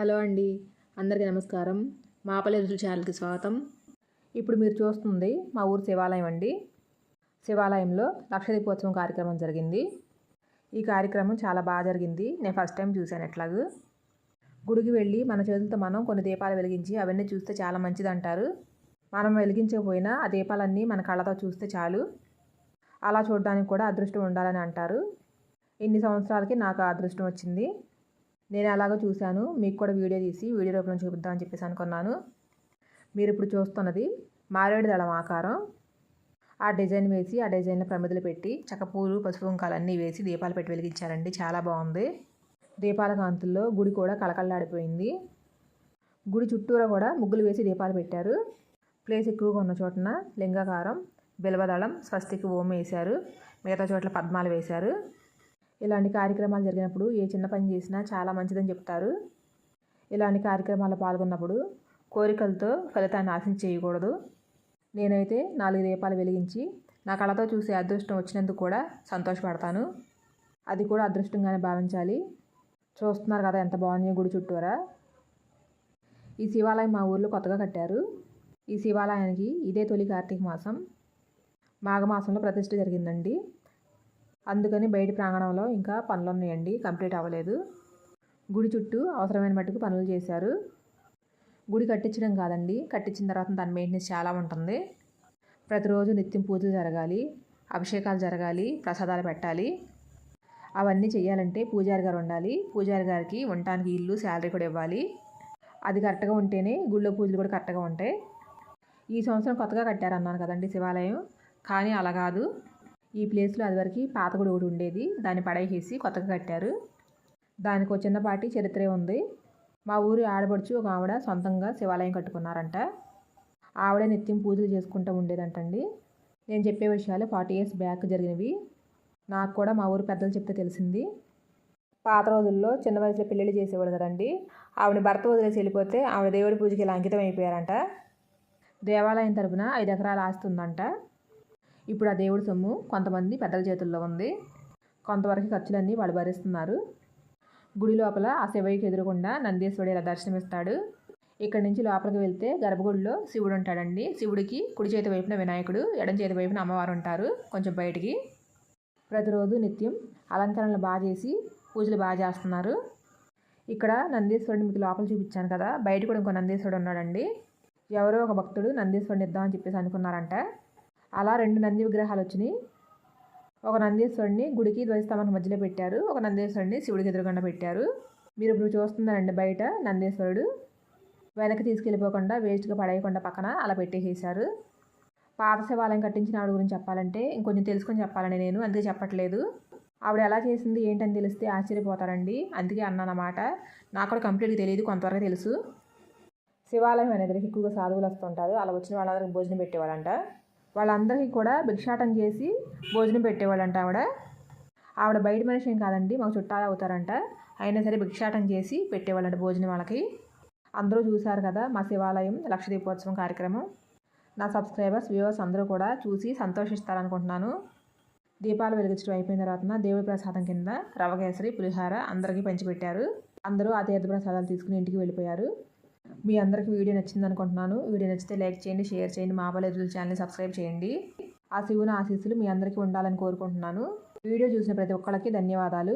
Hello అండి. అందరికీ నమస్కారం. మాపల్లి రుచుల ఛానల్కి స్వాగతం. ఇప్పుడు మీరు చూస్తుంది మా ఊరు శివాలయం అండి. శివాలయంలో లక్ష దీపోత్సవం కార్యక్రమం జరిగింది. ఈ కార్యక్రమం చాలా బాగా జరిగింది. నేను ఫస్ట్ టైం చూశాను ఎట్లాగూ. గుడికి వెళ్ళి మన చేతులతో మనం కొన్ని దీపాలు వెలిగించి అవన్నీ చూస్తే చాలా మంచిది అంటారు మనం వెలిగించకపోయినా ఆ దీపాలన్నీ మన కళ్ళతో చూస్తే చాలు. అలా చూడడానికి కూడా అదృష్టం ఉండాలని అంటారు. ఇన్ని సంవత్సరాలకి నాకు అదృష్టం వచ్చింది. నేను అలాగ చూశాను. మీకు కూడా వీడియో తీసి వీడియో రూపంలో చూపిద్దామని చెప్పేసి అనుకున్నాను. మీరు ఇప్పుడు చూస్తున్నది మారేడు దళం ఆకారం. ఆ డిజైన్ వేసి ఆ డిజైన్లో ప్రమిదలు పెట్టి చక్కపూలు పసుపు కుంకాలు అన్నీ వేసి దీపాలు పెట్టి వెలిగించారండి. చాలా బాగుంది. దీపాల కాంతుల్లో గుడి కూడా కళకళలాడిపోయింది. గుడి చుట్టూరా కూడా ముగ్గులు వేసి దీపాలు పెట్టారు. ప్లేస్ ఎక్కువగా ఉన్న చోటన లింగాకారం బిల్వదళం స్వస్తికి ఓం వేశారు. మిగతా చోట్ల పద్మాలు వేశారు. ఇలాంటి కార్యక్రమాలు జరిగినప్పుడు ఏ చిన్న పని చేసినా చాలా మంచిదని చెప్తారు. ఇలాంటి కార్యక్రమాల్లో పాల్గొన్నప్పుడు కోరికలతో ఫలితాన్ని ఆశించి చేయకూడదు. నేనైతే నాలుగు దీపాలు వెలిగించి నా కళతో చూసే అదృష్టం వచ్చినందుకు కూడా సంతోషపడతాను. అది కూడా అదృష్టంగానే భావించాలి. చూస్తున్నారు కదా ఎంత బాగుంది గుడి చుట్టూరా. ఈ శివాలయం మా ఊర్లో కొత్తగా కట్టారు. ఈ శివాలయానికి ఇదే తొలి కార్తీక మాసం. మాఘమాసంలో ప్రతిష్ఠ జరిగిందండి. అందుకని బయట ప్రాంగణంలో ఇంకా పనులు ఉన్నాయండి కంప్లీట్ అవ్వలేదు. గుడి చుట్టూ అవసరమైన మట్టుకు పనులు చేశారు. గుడి కట్టించడం కాదండి. కట్టించిన తర్వాత దాని మెయింటెనెన్స్ చాలా ఉంటుంది. ప్రతిరోజు నిత్యం పూజలు జరగాలి అభిషేకాలు జరగాలి ప్రసాదాలు పెట్టాలి. అవన్నీ చేయాలంటే పూజారి గారు ఉండాలి. పూజారి గారికి ఉండటానికి ఇల్లు శాలరీ కూడా ఇవ్వాలి. అది కరెక్ట్గా ఉంటేనే గుళ్ళో పూజలు కూడా కరెక్ట్గా ఉంటాయి. ఈ సంవత్సరం కొత్తగా కట్టారన్నాను కదండి శివాలయం. కానీ అలా కాదు. ఈ ప్లేస్లో అదివరకు పాత గుడి ఒకటి ఉండేది. దాన్ని పడేసేసి కొత్తగా కట్టారు. దానికి ఒక చిన్నపాటి చరిత్రే ఉంది. మా ఊరి ఆడపడుచు ఒక ఆవిడ సొంతంగా శివాలయం కట్టుకున్నారంట. ఆవిడ నిత్యం పూజలు చేసుకుంటూ ఉండేదంటండి. నేను చెప్పే విషయాలు ఫార్టీ ఇయర్స్ బ్యాక్ జరిగినవి. నాకు కూడా మా ఊరు పెద్దలు చెప్తే తెలిసింది. పాత రోజుల్లో చిన్న వయసులో పెళ్ళిళ్ళు చేసేవాడు కదండి. ఆవిడ భర్త వదిలేసి వెళ్ళిపోతే ఆవిడ దేవుడి పూజకి ఇలా అంకితం అయిపోయారంట. దేవాలయం తరపున ఐదు ఎకరాలు ఆస్తి ఉందంట. ఇప్పుడు ఆ దేవుడి సొమ్ము కొంతమంది పెద్దల చేతుల్లో ఉంది. కొంతవరకు ఖర్చులన్నీ వాళ్ళు భరిస్తున్నారు. గుడి లోపల ఆ శివయ్యకి ఎదురుగుండా నందీశ్వరుడు ఇలా దర్శనమిస్తాడు. ఇక్కడ నుంచి లోపలికి వెళ్తే గర్భగుడిలో శివుడు ఉంటాడండి. శివుడికి కుడి చేతి వైపున వినాయకుడు ఎడం చేతి వైపున అమ్మవారు ఉంటారు కొంచెం బయటికి. ప్రతిరోజు నిత్యం అలంకరణలు బాగా చేసి పూజలు బాగా చేస్తున్నారు. ఇక్కడ నందీశ్వరుడు మీకు లోపల చూపించాను కదా. బయట కూడా ఇంకో నందీశ్వరుడు ఉన్నాడండి. ఎవరో ఒక భక్తుడు నందీశ్వరుని ఇద్దామని చెప్పేసి అనుకున్నారంట. అలా రెండు నంది విగ్రహాలు వచ్చినాయి. ఒక నందీశ్వరుడిని గుడికి ధ్వజస్తంభానికి మధ్యలో పెట్టారు. ఒక నందీశ్వరుడిని శివుడికి ఎదురుకుండా పెట్టారు. మీరు ఇప్పుడు చూస్తున్నారండి బయట నందీశ్వరుడు వెనక్కి తీసుకెళ్ళిపోకుండా వేస్ట్గా పడేయకుండా పక్కన అలా పెట్టేసేసారు పాత శివాలయం కట్టించిన ఆవిడ గురించి చెప్పాలంటే ఇంకొంచెం తెలుసుకొని చెప్పాలని నేను అందుకే చెప్పట్లేదు. ఆవిడ ఎలా చేసింది ఏంటని తెలిస్తే ఆశ్చర్యపోతారండి. అందుకే అన్నానమాట నాకు కూడా కంప్లీట్గా తెలియదు కొంతవరకు తెలుసు. శివాలయం అనేది ఎక్కువగా సాధువులు వస్తుంటారు. అలా వచ్చిన వాళ్ళందరికీ భోజనం పెట్టేవాళ్ళంట. వాళ్ళందరికీ కూడా భిక్షాటం చేసి భోజనం పెట్టేవాళ్ళంట ఆవిడ. ఆవిడ బయట మనిషి ఏం కాదండి మాకు చుట్టాలు అవుతారంట. అయినా సరే భిక్షాటం చేసి పెట్టేవాళ్ళంట భోజనం వాళ్ళకి. అందరూ చూశారు కదా మా శివాలయం లక్ష దీపోత్సవం కార్యక్రమం. నా సబ్స్క్రైబర్స్ వ్యూవర్స్ అందరూ కూడా చూసి సంతోషిస్తారనుకుంటున్నాను. దీపాలు వెలిగించడం అయిపోయిన తర్వాత దేవుడి ప్రసాదం కింద రవకేసరి పులిహార అందరికీ పంచిపెట్టారు. అందరూ ఆ తీర్థ ప్రసాదాలు తీసుకుని ఇంటికి వెళ్ళిపోయారు. మీ అందరికీ వీడియో నచ్చింది అనుకుంటున్నాను. వీడియో నచ్చితే లైక్ చేయండి షేర్ చేయండి మా ఎదురు ఛానల్ని సబ్స్క్రైబ్ చేయండి. ఆ శివుని ఆశీస్సులు మీ అందరికీ ఉండాలని కోరుకుంటున్నాను. వీడియో చూసిన ప్రతి ఒక్కళ్ళకి ధన్యవాదాలు.